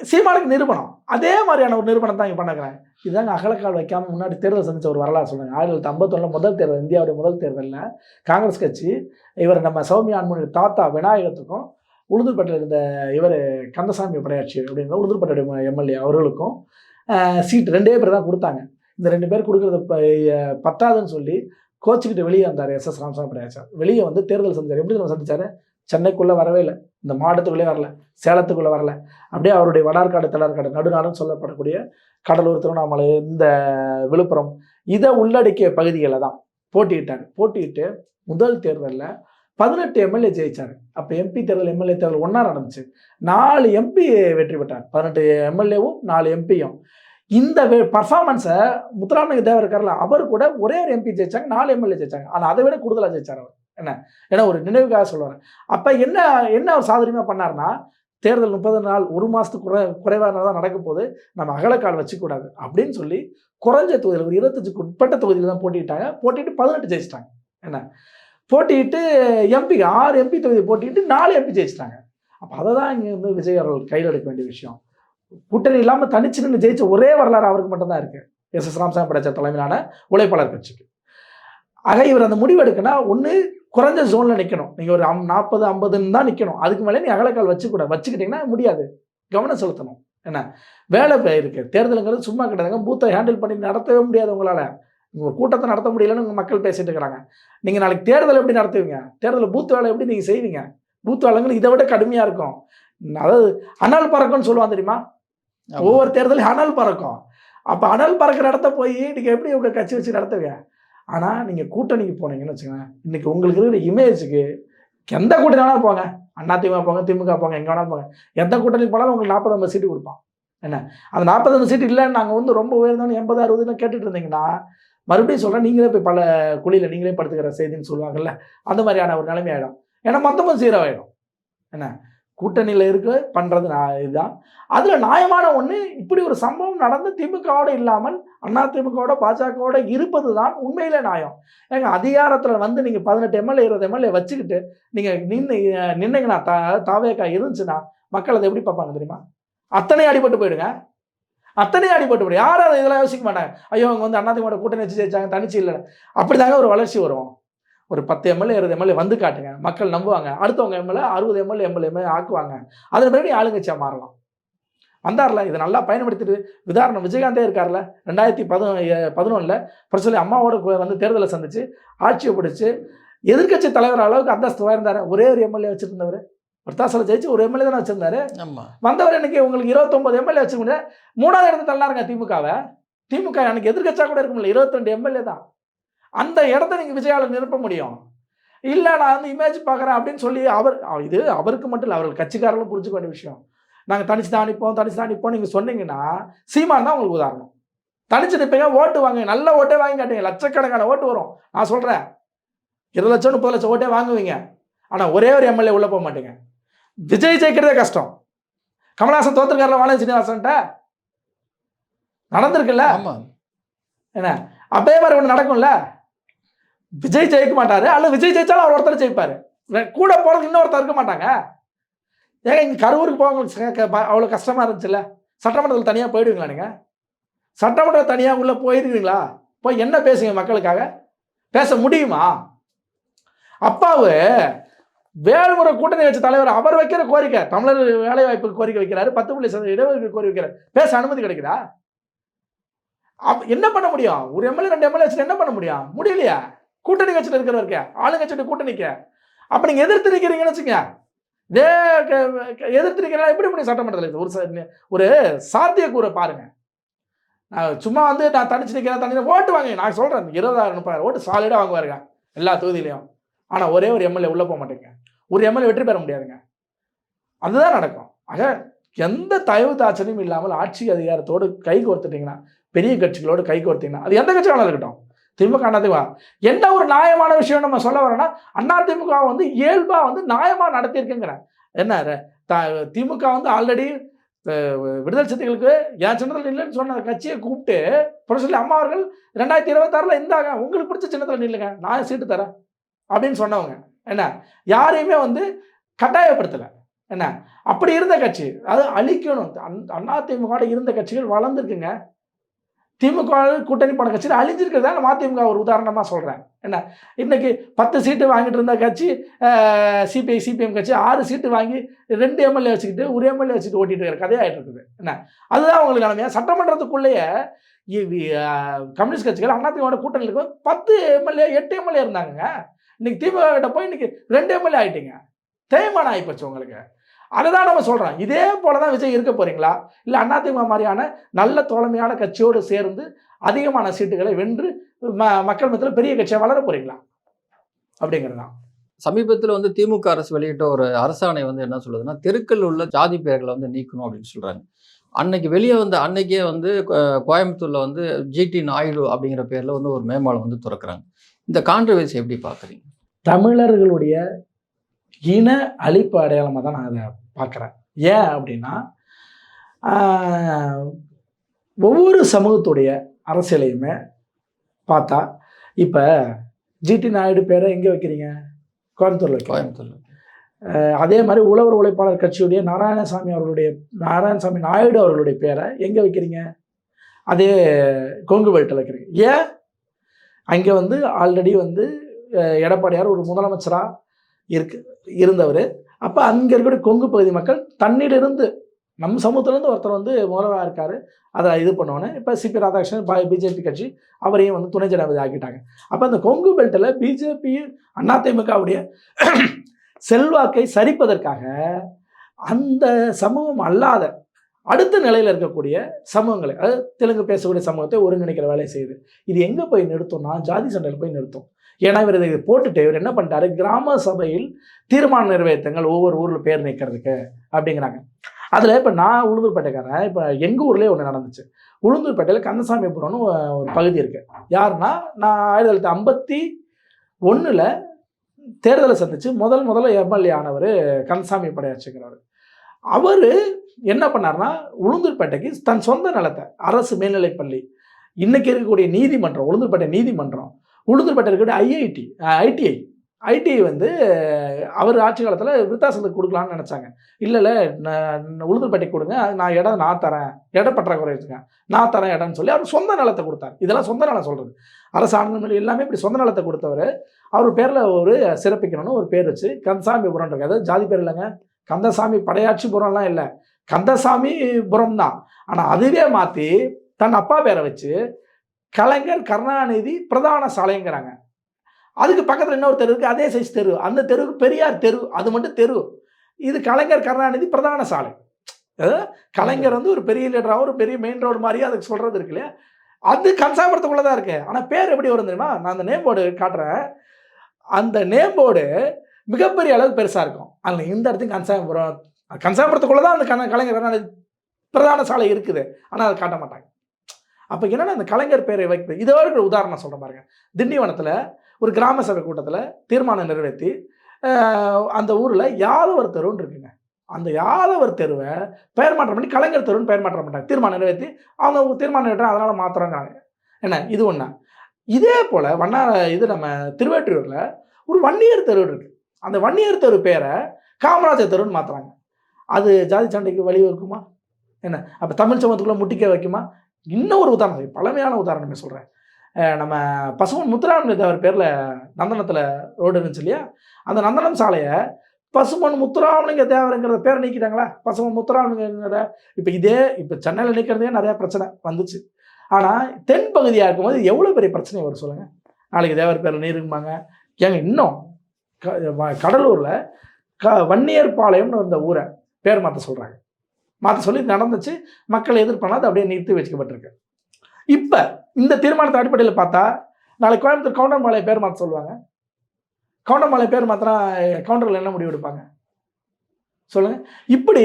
சீமானுக்கு நிரூபணம். அதே மாதிரியான ஒரு நிரூபணம் தான் இங்கே பண்ணுறேன் இதுதாங்க அகலக்கால் வைக்காமல் முன்னாடி தேர்தல் சந்திச்ச ஒரு வரலாறு சொல்லுங்கள் ஆயிரத்தி தொள்ளாயிரத்தி ஐம்பத்தொன்னில் முதல் தேர்தல் இந்தியாவுடைய முதல் தேர்தலில் காங்கிரஸ் கட்சி இவர் நம்ம சௌமியா அன்புடைய தாத்தா விநாயகத்துக்கும் உளுந்தூர்பேட்டையில் இருந்த இவர் கந்தசாமி படையாட்சி அப்படிங்கிற உளுந்தூர்பேட்டை எம்எல்ஏ அவர்களுக்கும் சீட் ரெண்டே பேர் தான் கொடுத்தாங்க. இந்த ரெண்டு பேர் கொடுக்குறது ப- பத்தாதுன்னு சொல்லி கோச்சுக்கிட்டு வெளியே வந்தார் எஸ் எஸ் ராமசாமி படையாச்சார் வெளியே வந்து தேர்தல் சந்திச்சார் எப்படி நம்ம சந்திச்சாரு? சென்னைக்குள்ளே வரவே இல்லை. இந்த மாவட்டத்துக்குள்ளே வரல. சேலத்துக்குள்ளே வரல. அப்படியே அவருடைய வடார்காடு தளர்காடு நடுநாடுன்னு சொல்லப்படக்கூடிய கடலூர் திருவண்ணாமலை இந்த விழுப்புரம் இதை உள்ளடக்கிய பகுதிகளில் தான் போட்டியிட்டார். போட்டியிட்டு முதல் தேர்தலில் பதினெட்டு எம்எல்ஏ ஜெயிச்சார். அப்போ எம்பி தேர்தல் எம்எல்ஏ தேர்தல் ஒன்றா நடந்துச்சு நாலு எம்பி வெற்றி பெற்றார். பதினெட்டு எம்எல்ஏவும் நாலு எம்பியும் இந்த பர்ஃபார்மன்ஸை முத்துராமலிங்க தேவர் இருக்கார்ல அவர் கூட ஒரே ஒரு எம்பி ஜெயிச்சாங்க நாலு எம்எல்ஏ ஜெயிச்சாங்க. ஆனால் அதை விட கூடுதலாக ஜெயிச்சார் அவர். என்ன? ஏன்னா ஒரு நினைவுக்காக சொல்லுவார் அப்போ என்ன என்ன அவர் சாதனையாக பண்ணார்னா தேர்தல் முப்பது நாள் ஒரு மாதத்துக்கு குறை குறைவாக தான் நடக்க போது நம்ம அகலக்கால் வச்சுக்கூடாது. அப்படின்னு சொல்லி குறைஞ்ச தொகுதியில் ஒரு இருபத்தஞ்சுக்கு உட்பட்ட தொகுதியில் தான் போட்டிட்டாங்க. போட்டிட்டு பதினெட்டு ஜெயிச்சிட்டாங்க. என்ன? போட்டிட்டு எம்பி ஆறு எம்பி தொகுதி போட்டிட்டு நாலு எம்பி ஜெயிச்சிட்டாங்க. அப்போ அதை தான் இங்கே வந்து விஜய் அவர்கள் கையில் எடுக்க வேண்டிய விஷயம். கூட்டணி இல்லாமல் தனிச்சு நின்று ஜெயிச்ச ஒரே வரலாறு அவருக்கு மட்டும்தான் இருக்கு. எஸ். எஸ். ராமசாமி படைச்ச தலைமையிலான உழைப்பாளர் கட்சிக்கு. ஆக இவர் அந்த முடிவு எடுக்கனா ஒன்று குறைஞ்ச ஜோனில் நிற்கணும் நீங்கள் ஒரு அம் நாற்பது ஐம்பதுன்னு தான் நிற்கணும் அதுக்கு மேலே நீ அகலக்கால் வச்சுக்கூட வச்சுக்கிட்டிங்கன்னா முடியாது. கவனம் செலுத்தணும். என்ன? வேலை இருக்கு. தேர்தலுங்கிறது சும்மா கிடையாதுங்க. பூத்தை ஹேண்டில் பண்ணி நடத்தவே முடியாது உங்களால். உங்கள் கூட்டத்தை நடத்த முடியலன்னு உங்கள் மக்கள் பேசிட்டு இருக்கிறாங்க. நீங்கள் நாளைக்கு தேர்தல் எப்படி நடத்துவீங்க? தேர்தலில் பூத்து வேலை எப்படி நீங்கள் செய்வீங்க? பூத்து வேலைங்கிறது இதை விட கடுமையாக இருக்கும். அதாவது அனல் பறக்கும்னு சொல்லுவான் தெரியுமா? ஒவ்வொரு தேர்தலையும் அனல் பறக்கும். அப்போ அனல் பறக்கிற இடத்த போய் நீங்கள் எப்படி உங்கள் கட்சி வச்சு நடத்துவீங்க? ஆனால் நீங்கள் கூட்டணிக்கு போனீங்கன்னு வச்சுக்கோங்களேன் இன்றைக்கி உங்களுக்கு இருக்கிற இமேஜுக்கு எந்த கூட்டணி வேணாலும் போங்க. அண்ணா திமுக போங்க திமுக போங்க எங்கே வேணாலும் போங்க. எந்த கூட்டணிக்கு போனாலும் உங்களுக்கு நாற்பது ஐம்பது சீட்டு கொடுப்பான். என்ன? அந்த நாற்பது ஐம்பது சீட்டு இல்லைன்னு நாங்கள் வந்து ரொம்ப உயர்ந்தோன்னு எண்பது அறுபதுன்னு கேட்டுட்டு இருந்தீங்கன்னா மறுபடியும் சொல்கிறேன் நீங்களே போய் பல குழியில் நீங்களே படுத்துக்கிற செய்தின்னு சொல்லுவாங்கல்ல அந்த மாதிரியான ஒரு நிலைமை ஆகிடும் ஏன்னா மொத்தமும் சீரோ ஆகிடும் என்ன? கூட்டணியில் இருக்க பண்ணுறது நான் இதுதான். அதில் நியாயமான ஒன்று இப்படி ஒரு சம்பவம் நடந்து திமுகவோட இல்லாமல் அண்ணா திமுகவோட பாஜகவோட இருப்பது தான் உண்மையிலே நியாயம். ஏங்க அதிகாரத்தில் வந்து நீங்கள் பதினெட்டு எம்எல்ஏ இருபது எம்எல்ஏ வச்சுக்கிட்டு நீங்கள் நின்று நின்னீங்கன்னா தா தாவேக்கா இருந்துச்சுன்னா மக்கள் அதை எப்படி பார்ப்பாங்க தெரியுமா? அத்தனை அடிபட்டு போயிடுங்க. அத்தனை அடிபட்டு போயிடும் யாரும் அதை இதெல்லாம் யோசிக்க மாட்டாங்க. ஐயோ அவங்க வந்து அண்ணா திமுக கூட்டணி வச்சு ஜெயிச்சாங்க தனிச்சு இல்லை. அப்படிதாங்க ஒரு வளர்ச்சி வரும். ஒரு பத்து எம்எல்ஏ இருபது எம்எல்ஏ வந்து காட்டுங்க. மக்கள் நம்புவாங்க. அடுத்தவங்க எம்எல்ஏ அறுபது எம்எல்ஏ எம்எல்ஏ ஆக்குவாங்க. அதன் பிறகு ஆளுங்கட்சியாக மாறலாம். வந்தார்ல இதை நல்லா பயன்படுத்திட்டு உதாரணம் விஜயகாந்தே இருக்கார்ல ரெண்டாயிரத்தி பது பதினொன்றில் பிரச்சனை அம்மாவோட வந்து தேர்தலை சந்திச்சு ஆட்சியை பிடிச்சி எதிர்க்கட்சி தலைவர் அளவுக்கு அந்தஸ்து உயர்ந்தார். ஒரே ஒரு எம்எல்ஏ வச்சிருந்தவர். ஒருத்தாசில் ஜெயிச்சு ஒரு எம்எல்ஏ தானே வச்சிருந்தாரு. வந்தவர் இன்னைக்கு உங்களுக்கு இருபத்தொன்பது எம்எல்ஏ வச்சுக்கோங்க மூணாவது இடத்துல தள்ளாருங்க திமுகவை. திமுக எனக்கு எதிர்க்கட்சியா கூட இருக்க முடியல. இருபத்தி எம்எல்ஏ தான். அந்த இடத்த நீங்க விஜயால நிரப்ப முடியும். இல்ல நான் வந்து இமேஜ் பார்க்குறேன் அப்படின்னு சொல்லி அவர் அவ- இது அவருக்கு மட்டும் இல்லை அவர்கள் கட்சிக்காரர்களும் புரிஞ்சுக்க வேண்டிய விஷயம். நாங்கள் தனிச்சு தான் அனுப்போம் தனிச்சு தான் அனுப்போம் நீங்கள் சொன்னீங்கன்னா சீமான் தான் உங்களுக்கு உதாரணம். தனிச்சு நிற்பீங்க ஓட்டு வாங்க நல்ல ஓட்டே வாங்கி காட்டுங்க. லட்சக்கணக்கான ஓட்டு வரும். நான் சொல்கிறேன் இருபது லட்சம் முப்பது லட்சம் ஓட்டே வாங்குவீங்க. ஆனால் ஒரே ஒரு எம்எல்ஏ உள்ளே போக மாட்டீங்க. விஜய் ஜெயிக்கிறதே கஷ்டம். கமலஹாசன் தோத்துருக்காருல வாழ சீனிவாசன்ட்ட? நடந்திருக்குல்ல? ஆமா. அப்பே மாதிரி ஒன்று நடக்கும்ல? விஜய் ஜெயிக்க மாட்டாரு அல்ல விஜய் ஜெயிச்சாலும் அவர் ஒருத்தர் ஜெயிப்பாரு. கூட போறதுக்கு இன்னொருத்தர் இருக்க மாட்டாங்க. ஏங்க இங்கே கரூருக்கு போக அவ்வளோ கஷ்டமா இருந்துச்சுல்ல? சட்டமன்றத்தில் தனியாக போயிடுவீங்களா நீங்கள் சட்டமன்றம் தனியாக உள்ளே போயிருக்கீங்களா போய் என்ன பேசுங்க மக்களுக்காக? பேச முடியுமா? அப்பாவு வேல்முறை கூட்டணி வச்ச தலைவர் அவர் வைக்கிற கோரிக்கை தமிழர் வேலை வாய்ப்பு கோரிக்கை வைக்கிறாரு பத்து புள்ளி சதவீத இடஒதுக்கீடு கோரி வைக்கிறார். பேச அனுமதி கிடைக்குதா? அப் என்ன பண்ண முடியும்? ஒரு எம்எல்ஏ ரெண்டு எம்எல்ஏ வச்சுட்டு என்ன பண்ண முடியும்? முடியலையா? கூட்டணி கட்சியில் இருக்கிறவருக்கு ஆளுங்கட்சியோட கூட்டணிக்க. அப்போ நீங்கள் எதிர்த்து நிக்கிறீங்கன்னு வச்சுங்க தே க- எதிர்த்து நிற்கிறா எப்படி பண்ணி சட்டமன்றத்தில் ஒரு ஒரு சாத்தியக்கூறை பாருங்க. நான் சும்மா வந்து நான் தனிச்சு நிற்கிறேன் தனி ஓட்டு வாங்க நான் சொல்கிறேன் இருபதாயிரம் முப்பதாயிரம் ஓட்டு சாலிடாக வாங்குவாருங்க. எல்லா தொகுதியிலையும். ஆனால் ஒரே ஒரு எம்எல்ஏ உள்ளே போக மாட்டேங்க. ஒரு எம்எல்ஏ வெற்றி பெற முடியாதுங்க. அதுதான் நடக்கும். ஆக எந்த தயவு தாட்சணையும் இல்லாமல் ஆட்சி அதிகாரத்தோடு கை கோர்த்துட்டிங்கன்னா பெரிய கட்சிகளோடு கை கோர்த்தீங்கன்னா அது எந்த கட்சி இருக்கட்டும். திமுக அதிமுக என்ன ஒரு நியாயமான விஷயம் நம்ம சொல்ல வரோம்னா அண்ணா திமுக வந்து இயல்பாக வந்து நியாயமாக நடத்தியிருக்குங்கிறேன் என்ன த- திமுக வந்து ஆல்ரெடி விடுதலை சக்திகளுக்கு என் சின்னத்தில் இல்லைன்னு சொன்ன கட்சியை கூப்பிட்டு புரட்சி அம்மா அவர்கள் ரெண்டாயிரத்தி இருபத்தாறுல இருந்தாங்க உங்களுக்கு பிடிச்ச சின்னத்தில் நில்லுங்க நான் சீட்டு தரேன் அப்படின்னு சொன்னவங்க. என்ன யாரையுமே வந்து கட்டாயப்படுத்தலை. என்ன அப்படி இருந்த கட்சி அது அழிக்கணும். அந்- அண்ணா இருந்த கட்சிகள் வளர்ந்துருக்குங்க. திமுக கூட்டணி போன கட்சியில் அழிஞ்சிருக்கிறதா? நான் மதிமுக ஒரு உதாரணமாக சொல்கிறேன் என்ன? இன்னைக்கு பத்து சீட்டு வாங்கிட்டு இருந்த கட்சி சிபிஐ சிபிஎம் கட்சி ஆறு சீட்டு வாங்கி ரெண்டு எம்எல்ஏ வச்சுக்கிட்டு ஒரு எம்எல்ஏ வச்சுட்டு ஓட்டிட்டு இருக்கிற கதையாகிட்டு இருக்குது. என்ன? அதுதான் உங்களுக்கு நிலைமையா சட்டமன்றத்துக்குள்ளேயே கம்யூனிஸ்ட் கட்சிகள் அதிமுக கூட்டணிக்கு பத்து எம்எல்ஏ எட்டு எம்எல்ஏ இருந்தாங்க இன்னைக்கு திமுக கிட்ட போய் இன்னைக்கு ரெண்டு எம்எல்ஏ ஆகிட்டீங்க தேய்மானம் ஆகிப்போச்சு உங்களுக்கு. அதை தான் நம்ம சொல்கிறோம் இதே போல தான் விஜய் இருக்க போறீங்களா? இல்லை அதிமுக மாதிரியான நல்ல தோழமையான கட்சியோடு சேர்ந்து அதிகமான சீட்டுகளை வென்று ம மக்கள் மத்தியில் பெரிய கட்சியாக வளர போறீங்களா? அப்படிங்கிறது தான் சமீபத்தில் வந்து திமுக அரசு வெளியிட்ட ஒரு அரசாணை வந்து என்ன சொல்லுதுன்னா தெருக்கள் உள்ள ஜாதி பெயர்களை வந்து நீக்கணும் அப்படின்னு சொல்றாங்க. அன்னைக்கு வெளியே வந்து அன்னைக்கே வந்து கோயம்புத்தூர்ல வந்து ஜிடி நாயுடு அப்படிங்கிற பேர்ல வந்து ஒரு மேம்பாலம் வந்து திறக்கிறாங்க. இந்த கான்ட்ரவர்சி எப்படி பாக்குறீங்க தமிழர்களுடைய இன அழிப்பு அடையாளமாக தான் நான் அதை பார்க்குறேன். ஏன் அப்படின்னா ஒவ்வொரு சமூகத்துடைய அரசியலையுமே பார்த்தா இப்போ ஜிடி நாயுடு பேரை எங்கே வைக்கிறீங்க? கோயம்புத்தூர்ல கோயம்புத்தூர்ல. அதே மாதிரி உழவர் உழைப்பாளர் கட்சியுடைய நாராயணசாமி அவர்களுடைய நாராயணசாமி நாயுடு அவர்களுடைய பேரை எங்கே வைக்கிறீங்க? அதே கொங்கு பெல்ட்டில் வைக்கிறீங்க. ஏன்? அங்கே வந்து ஆல்ரெடி வந்து எடப்பாடியார் ஒரு முதலமைச்சராக இருக்கு இருந்தவர். அப்போ அங்கே இருக்கக்கூடிய கொங்கு பகுதி மக்கள் தன்னிலிருந்து நம்ம சமூகத்திலேருந்து ஒருத்தர் வந்து முதல்வராக இருக்கார். அதை இது பண்ணோன்னே இப்போ சிபி ராதாகிருஷ்ணன் பிஜேபி கட்சி அவரையும் வந்து துணை ஜனாதிபதி ஆக்கிட்டாங்க. அப்போ அந்த கொங்கு பெல்ட்டில் பிஜேபியும் அதிமுகவுடைய செல்வாக்கை சரிப்பதற்காக அந்த சமூகம் அல்லாத அடுத்த நிலையில் இருக்கக்கூடிய சமூகங்களை அதாவது தெலுங்கு பேசக்கூடிய சமூகத்தை ஒருங்கிணைக்கிற வேலையை செய்யுது. இது எங்கே போய் நிறுத்தும்னா ஜாதி சண்டையில் போய் நிறுத்தும். ஏன்னா இவர் இதை போட்டுட்டு இவர் என்ன பண்ணிட்டாரு? கிராம சபையில் தீர்மான நிறைவேற்றங்கள் ஒவ்வொரு ஊரில் பேர் நிற்கிறதுக்கு அப்படிங்கிறாங்க. அதில் இப்போ நான் உளுந்தூர்பேட்டைக்காரன். இப்போ எங்கள் ஊர்லேயே ஒன்று நடந்துச்சு. உளுந்தூர்பேட்டையில் கந்தசாமிபுரம்னு ஒரு பகுதி இருக்குது யாருன்னா நான் ஆயிரத்தி தொள்ளாயிரத்தி ஐம்பத்தி ஒன்றில் தேர்தலை சந்தித்து முதல் முதல்ல எம்எல்ஏ ஆனவர் கந்தசாமி படையாச்சுங்கிறவர் அவர் என்ன பண்ணார்னா உளுந்தூர்பேட்டைக்கு தன் சொந்த நிலத்தை அரசு மேல்நிலைப்பள்ளி இன்றைக்கி இருக்கக்கூடிய நீதிமன்றம் உளுந்தூர்பேட்டை நீதிமன்றம் உளுந்தூர்பேட்டை இருக்கக்கூடிய ஐஐடி ஐடிஐ ஐடிஐ வந்து அவர் ஆட்சி காலத்தில் விருத்தாசத்துக்கு கொடுக்கலான்னு நினச்சாங்க. இல்லை இல்லை நான் கொடுங்க நான் இடம் நான் தரேன் இடம் பற்றாக்குறை இருக்குங்க நான் தரேன் இடம்னு சொல்லி அவர் சொந்த நிலத்தை கொடுத்தார். இதெல்லாம் சொந்த நிலம் சொல்கிறது அரசாங்கம் எல்லாமே இப்படி சொந்த நிலத்தை கொடுத்தவர். அவர் பேரில் ஒரு சிறப்பிக்கணும்னு ஒரு பேர் வச்சு கந்தசாமிபுரம் இருக்கு. அதாவது ஜாதி பேர் இல்லைங்க. கந்தசாமி படையாட்சிபுரம்லாம் இல்லை. கந்தசாமிபுரம் தான் ஆனால் அதுவே மாற்றி தன் அப்பா பேரை வச்சு கலைஞர் கருணாநிதி பிரதான சாலைங்கிறாங்க. அதுக்கு பக்கத்தில் இன்னொரு தெரு இருக்குது அதே சைஸ் தெரு. அந்த தெருவுக்கு பெரியார் தெரு அது மட்டும் தெரு. இது கலைஞர் கருணாநிதி பிரதான சாலை. கலைஞர் வந்து ஒரு பெரிய லீடராக ஒரு பெரிய மெயின் ரோடு மாதிரியே அதுக்கு சொல்கிறது இருக்கு இல்லையா? அது கன்சாபுரத்துக்குள்ளே தான் இருக்குது ஆனால் பேர் எப்படி வரும் தெரியுமா? நான் அந்த நேம் போர்டு காட்டுறேன். அந்த நேம் போர்டு மிகப்பெரிய அளவுக்கு பெருசாக இருக்கும். அதில் இந்த இடத்துக்கு கன்சாபுரம் கன்சாபுரத்துக்குள்ளே தான் அந்த கன கலைஞர் பிரதான சாலை இருக்குது. ஆனால் அதை காட்ட மாட்டாங்க. அப்போ என்னென்ன அந்த கலைஞர் பேரை வைக்கிறது இதோட ஒரு உதாரணம் சொல்கிற பாருங்க. திண்டிவனத்தில் ஒரு கிராம சபை கூட்டத்தில் தீர்மானம் நிறைவேற்றி அந்த ஊரில் யாதவர் தெருன்னு இருக்குங்க. அந்த யாதவர் தெருவை பெயர் மாற்றம் பண்ணி கலைஞர் தெருன்னு பெயர் மாற்றம் பண்ணிட்டாங்க. தீர்மானம் நிறைவேற்றி அவங்க தீர்மானம் நிறைவேற்ற அதனால் மாற்றுறாங்கிறாங்க என்ன? இது ஒன்றா இதே போல் வண்ணா இது நம்ம திருவேற்றியூரில் ஒரு வன்னியர் தெரு இருக்குது அந்த வன்னியர் தெரு பேரை காமராஜர் தெருன்னு மாற்றுறாங்க அது ஜாதி சண்டைக்கு வழிவகுக்குமா என்ன? அப்போ தமிழ் சமூகத்துக்குள்ளே முட்டிக்க வைக்குமா? இன்னும் ஒரு உதாரணம் பழமையான உதாரணமே சொல்கிறேன் நம்ம பசுமன் முத்துராமலிங்க அவர் பேரில் நந்தனத்தில் ரோடு இருந்துச்சு இல்லையா? அந்த நந்தனம் சாலையை பசுமன் முத்துராமலிங்க தேவருங்கிற பேரை நீக்கிட்டாங்களா? பசுமன் முத்துராமலிங்கிற இப்போ இதே இப்போ சென்னையில் நிற்கிறதே நிறையா பிரச்சனை வந்துச்சு. ஆனால் தென் பகுதியாக இருக்கும்போது எவ்வளோ பெரிய பிரச்சனை வரும் சொல்லுங்கள் நாளைக்கு தேவர் பேரில் நீர் ஏங்க இன்னும் க கடலூரில் க வன்னியர் பாளையம்னு இருந்த ஊரை பேர் மாற்ற சொல்கிறாங்க மாற்ற சொல்லி நடந்துச்சு. மக்கள் அது அப்படியே நிறுத்தி வச்சுக்கப்பட்டிருக்கு. இப்போ இந்த தீர்மானத்தை அடிப்படையில் பார்த்தா நாளைக்கு கோயம்புத்தூர் கவுண்டம்பாளைய பேர் மாற்ற சொல்லுவாங்க. கவுண்டம்பாளைய பேர் மாத்திரா கவுண்டரில் என்ன முடிவு எடுப்பாங்க? சொல்லுங்கள் இப்படி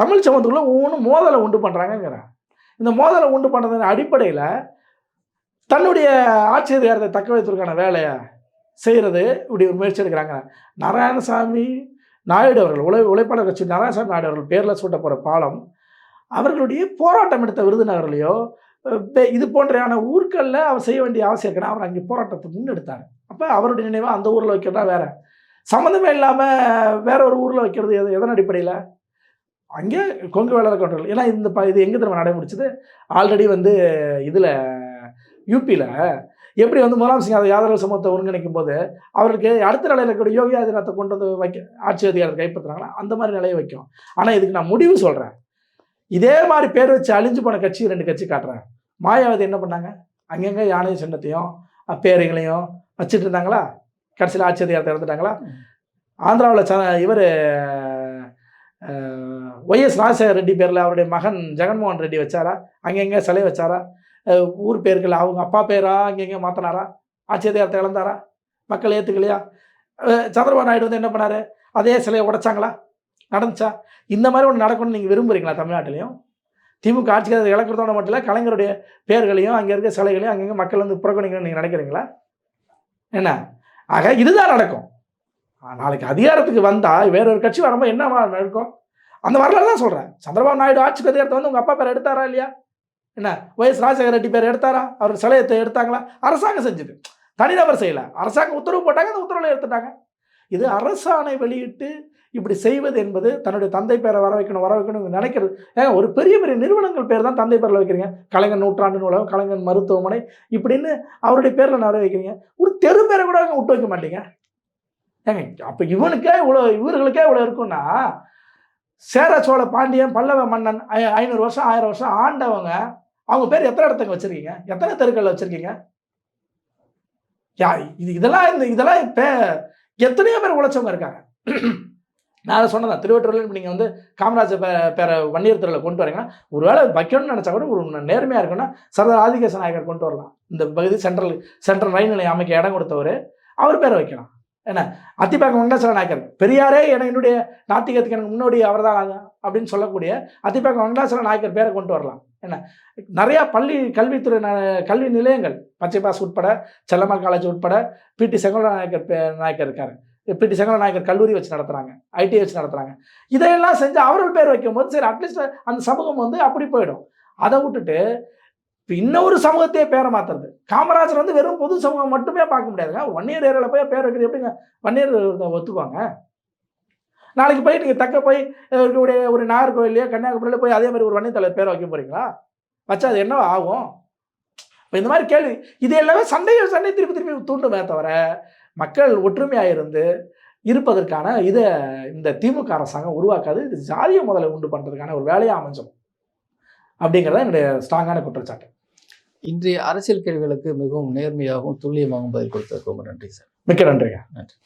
தமிழ் சமூகத்துக்குள்ளே ஒவ்வொன்றும் மோதலை உண்டு பண்ணுறாங்கங்கிறேன் இந்த மோதலை உண்டு பண்ணுறதன் அடிப்படையில் தன்னுடைய ஆட்சி அதிகாரத்தை தக்க வைத்திருக்கான வேலையை? செய்கிறது இப்படி ஒரு முயற்சி எடுக்கிறாங்க. நாராயணசாமி நாயுடு அவர்கள் உழை உழைப்பாளர் கட்சி நாராயணசாமி நாயுடு அவர்கள் பேரில் சூட்ட போகிற பாலம் அவர்களுடைய போராட்டம் எடுத்த விருதுநகர்லையோ இது போன்றையான ஊர்களில் அவர் செய்ய வேண்டிய அவசியம் இருக்குன்னா அவர் அங்கே போராட்டத்தை முன்னெடுத்தார். அப்போ அவருடைய நினைவாக அந்த ஊரில் வைக்கிறதா வேற? சம்மந்தமே இல்லாமல் வேற ஒரு ஊரில் வைக்கிறது எது எதன் அடிப்படையில்? அங்கே கொங்கு வேளாளர் கவுண்டர்கள் ஏன்னா இந்த ப இது எங்கே திரும்ப நடைமுடிச்சது ஆல்ரெடி வந்து இதில் யூபியில் எப்படி வந்து முதலாம் சிங் அதை யாதவ சமூகத்தை ஒருங்கிணைக்கும் போது அவருக்கு அடுத்த நிலையில் இருக்கக்கூடிய யோகி ஆதிநாத்தை கொண்டு வந்து வைக்க ஆட்சி அதிகாரத்தை கைப்பற்றுறாங்களா? அந்த மாதிரி நிலையை வைக்கும். ஆனால் இதுக்கு நான் முடிவு சொல்கிறேன் இதே மாதிரி பேர் வச்சு அழிஞ்சு போன கட்சி ரெண்டு கட்சி காட்டுறேன். மாயாவதி என்ன பண்ணாங்க? அங்கங்கே யானை சின்னத்தையும் அஹ், பேரைகளையும் வச்சுட்டு இருந்தாங்களா? கடைசியில் ஆட்சி அதிகாரத்தை இறந்துட்டாங்களா? ஆந்திராவில் ச இவர் ஒய்எஸ் ராஜசேகர் ரெட்டி பேரில் அவருடைய மகன் ஜெகன்மோகன் ரெட்டி வச்சாரா? அங்கங்கே சிலை வச்சாரா? ஊர் பேர்கள் அவங்க அப்பா பேரா அங்கங்கே மாற்றினாரா ஆட்சி இழந்தாரா? மக்கள் ஏற்றுக்கலையா சந்திரபாபு நாயுடு வந்து என்ன பண்ணார்? அதே சிலையை உடைச்சாங்களா? நடந்துச்சா? இந்த மாதிரி ஒன்று நடக்கணும்னு நீங்கள் விரும்புகிறீங்களா தமிழ்நாட்டிலையும்? திமுக ஆட்சிக்கு அதை இழக்கிறதோட மட்டும் இல்லை கலைஞருடைய பேர்களையும் அங்கே இருக்க சிலைகளையும் அங்கங்கே மக்கள் வந்து புறக்கணிக்கணும்னு நீங்கள் நினைக்கிறீங்களா? என்ன? ஆக இதுதான் நடக்கும். நாளைக்கு அதிகாரத்துக்கு வந்தால் வேற ஒரு கட்சி வரும்போது என்னவா நடக்கும்? அந்த வரலாறு தான் சொல்கிறேன் சந்திரபாபு நாயுடு ஆட்சிக்கு அதிகாரத்தை வந்து உங்கள் அப்பா பேர் எடுத்தாரா இல்லையா? என்ன? ஒய்எஸ் ராஜசேகர ரெட்டி பேர் எடுத்தாரா? அவர் சிலையத்தை எடுத்தாங்களா? அரசாங்கம் செஞ்சது. தனிநபர் செய்யலை. அரசாங்கம் உத்தரவு போட்டாங்க அந்த உத்தரவில் எடுத்துட்டாங்க. இது அரசாணை வெளியிட்டு இப்படி செய்வது என்பது தன்னுடைய தந்தை பேரை வர வைக்கணும் வர வைக்கணும் நினைக்கிறது. ஏங்க ஒரு பெரிய பெரிய நிறுவனங்கள் பேர் தான் தந்தை பேரில் வைக்கிறீங்க. கலைஞர் நூற்றாண்டு நூலகம் கலைஞர் மருத்துவமனை இப்படின்னு அவருடைய பேரில் நிறைய வைக்கிறீங்க. ஒரு தெரு பேரை கூட விட்டு வைக்க மாட்டீங்க. ஏங்க அப்போ இவனுக்கே இவ்வளோ இவர்களுக்கே இவ்வளோ இருக்குன்னா சேர சோழ பாண்டியன் பல்லவ மன்னன் ஐநூறு வருஷம் ஆயிரம் வருஷம் ஆண்டவங்க அவங்க பேர் எத்தனை இடத்துக்கு வச்சிருக்கீங்க? எத்தனை தெருக்களில் வச்சிருக்கீங்க? யா இது இதெல்லாம் இந்த இதெல்லாம் இப்போ எத்தனையோ பேர் உழைச்சவங்க இருக்காங்க. நான் அதை சொன்னதான் திருவற்றூரில் நீங்கள் வந்து காமராஜர் பே பேரை வன்னியர் தெருவில் கொண்டு வரீங்கன்னா ஒருவேளை வைக்கணும்னு நினச்சா கூட ஒரு நேர்மையாக இருக்குன்னா சர்தார் ஆதிகேச நாயகர் கொண்டு வரலாம். இந்த பகுதி சென்ட்ரல் சென்ட்ரல் ரயில் நிலையம் அமைக்க இடம் கொடுத்தவர் அவர் பேரை வைக்கலாம். என்ன? அத்திப்பாக்கம் வெங்கடேஸ்வர நாயக்கர். பெரியாரே என என்னுடைய நாத்திகத்துக்கு எனக்கு முன்னோடி அவர்தான் தான் அப்படின்னு சொல்லக்கூடிய அத்திப்பாக்கம் வெங்கடேஸ்வர நாயக்கர் பேரை கொண்டு வரலாம். என்ன? நிறையா பள்ளி கல்வித்துறை ந- கல்வி நிலையங்கள் பச்சை பாஸ் உட்பட செல்லம்மாள் காலேஜ் உட்பட பிடி செங்கோல நாயக்கர் பே நாயக்கர் இருக்காரு. பிடி செங்கல நாயக்கர் கல்லூரி வச்சு நடத்துகிறாங்க ஐடிஐ வச்சு நடத்துகிறாங்க இதையெல்லாம் செஞ்சு அவர்கள் பேர் வைக்கும்போது சரி அட்லீஸ்ட் அந்த சமூகம் வந்து அப்படி போயிடும். அதை விட்டுட்டு இப்போ இன்னொரு சமூகத்தையே பேரை மாற்றுறது காமராஜர் வந்து வெறும் பொது சமூகம் மட்டுமே பார்க்க முடியாதுங்க. ஒரு வன்னியர் ஏரியாவில் போய் பேர் வைக்கிறது எப்படிங்க? வன்னியர் ஒத்துக்குவாங்க. நாளைக்கு போய் நீங்கள் தக்க போய் இருக்கக்கூடிய ஒரு நாகர்கோவிலையோ கன்னியாகுமரியில போய் அதே மாதிரி ஒரு வன்னிய தலைவர் பேரை வைக்க போறீங்களா? வச்சா அது என்ன ஆகும்? இப்போ இந்த மாதிரி கேள்வி இது எல்லாமே சண்டைகள் சண்டை திருப்பி திருப்பி தூண்டுமே தவிர மக்கள் ஒற்றுமையாக இருந்து இருப்பதற்கான இதை இந்த திமுக அரசாங்கம் உருவாக்காது இது ஜாதிய முதலை உண்டு பண்ணுறதுக்கான ஒரு வேலையாக அமைஞ்சும். அப்படிங்கிறத என்னுடைய ஸ்ட்ராங்கான குற்றச்சாட்டு. இன்றைய அரசியல் கேள்விகளுக்கு மிகவும் நேர்மையாகவும் துல்லியமாகவும் பதில் கொடுத்ததுக்கு ரொம்ப நன்றி சார். மிக்க நன்றிங்க. நன்றி.